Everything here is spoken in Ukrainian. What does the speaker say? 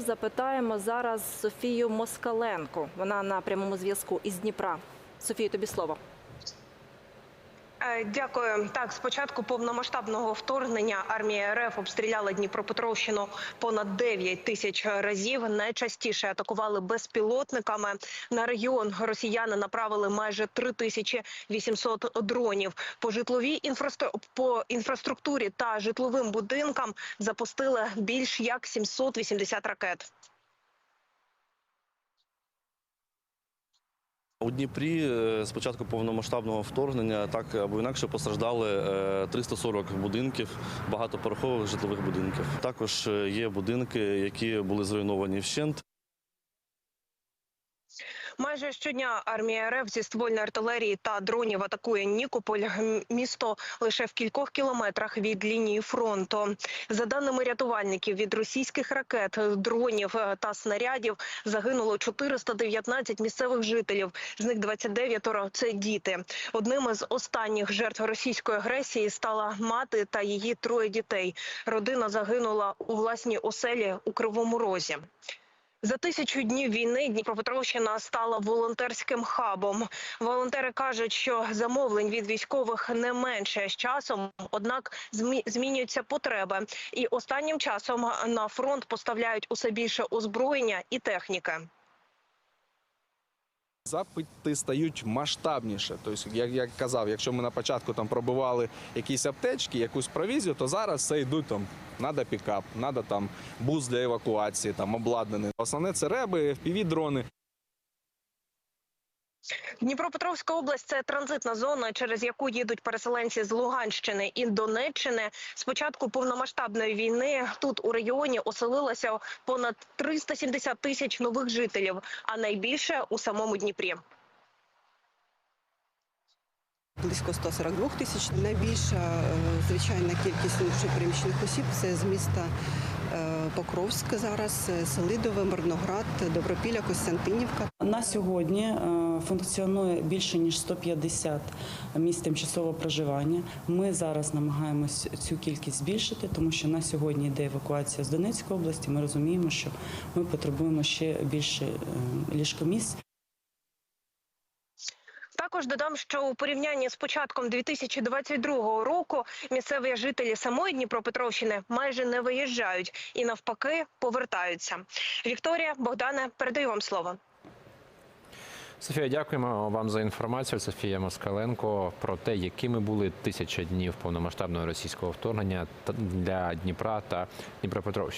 Запитаємо зараз Софію Москаленко. Вона на прямому зв'язку із Дніпра. Софію, тобі слово. Е, Дякую. Так, з початку повномасштабного вторгнення армія РФ обстріляла Дніпропетровщину понад 9 тисяч разів. Найчастіше атакували безпілотниками. На регіон росіяни направили майже 3800 дронів. По житловій інфраструктурі, по інфраструктурі та житловим будинкам запустили більш як 780 ракет. У Дніпрі е, з початку повномасштабного вторгнення так або інакше постраждали е, 340 будинків, багатоповерхових житлових будинків. Також е, є будинки, які були зруйновані вщент. Майже щодня армія РФ зі ствольної артилерії та дронів атакує Нікополь, місто лише в кількох кілометрах від лінії фронту. За даними рятувальників, від російських ракет, дронів е, та снарядів загинуло 419 місцевих жителів. З них 29 – це діти. Одним із останніх жертв російської агресії стала мати та її троє дітей. Родина загинула у власній оселі у Кривому Розі. За тисячу днів війни Дніпропетровщина стала волонтерським хабом. Волонтери кажуть, що замовлень від військових не менше з часом, однак змі- змінюються потреби. І останнім часом на фронт поставляють усе більше озброєння і техніки. Запити стають масштабніше. Тобто, як я казав, якщо ми на початку там пробивали якісь аптечки, якусь провізію, то зараз це йдуть там. Надо пікап, надо там бус для евакуації, там обладнаний. Основне це реби, fpv дрони. Дніпропетровська область це транзитна зона, через яку їдуть переселенці з Луганщини і Донеччини. З початку повномасштабної війни тут у регіоні оселилося понад 370 тисяч нових жителів, а найбільше у самому Дніпрі. Близько 142 тисяч. Найбільша е, звичайна кількість внутрішньопереміщених осіб це з міста Покровськ зараз, е, Селидове, Мирноград, Добропілля, Костянтинівка. На сьогодні е, функціонує більше ніж 150 місць тимчасового проживання. Ми зараз намагаємось цю кількість збільшити, тому що на сьогодні йде евакуація з Донецької області. Ми розуміємо, що ми потребуємо ще більше е, ліжкомісць. Також додам, що у порівнянні з початком 2022 року місцеві жителі самої Дніпропетровщини майже не виїжджають і навпаки повертаються. Вікторія Богдане, передаю вам слово. Софія, дякуємо вам за інформацію. Софія Москаленко про те, якими були тисяча днів повномасштабного російського вторгнення для Дніпра та Дніпропетровщини.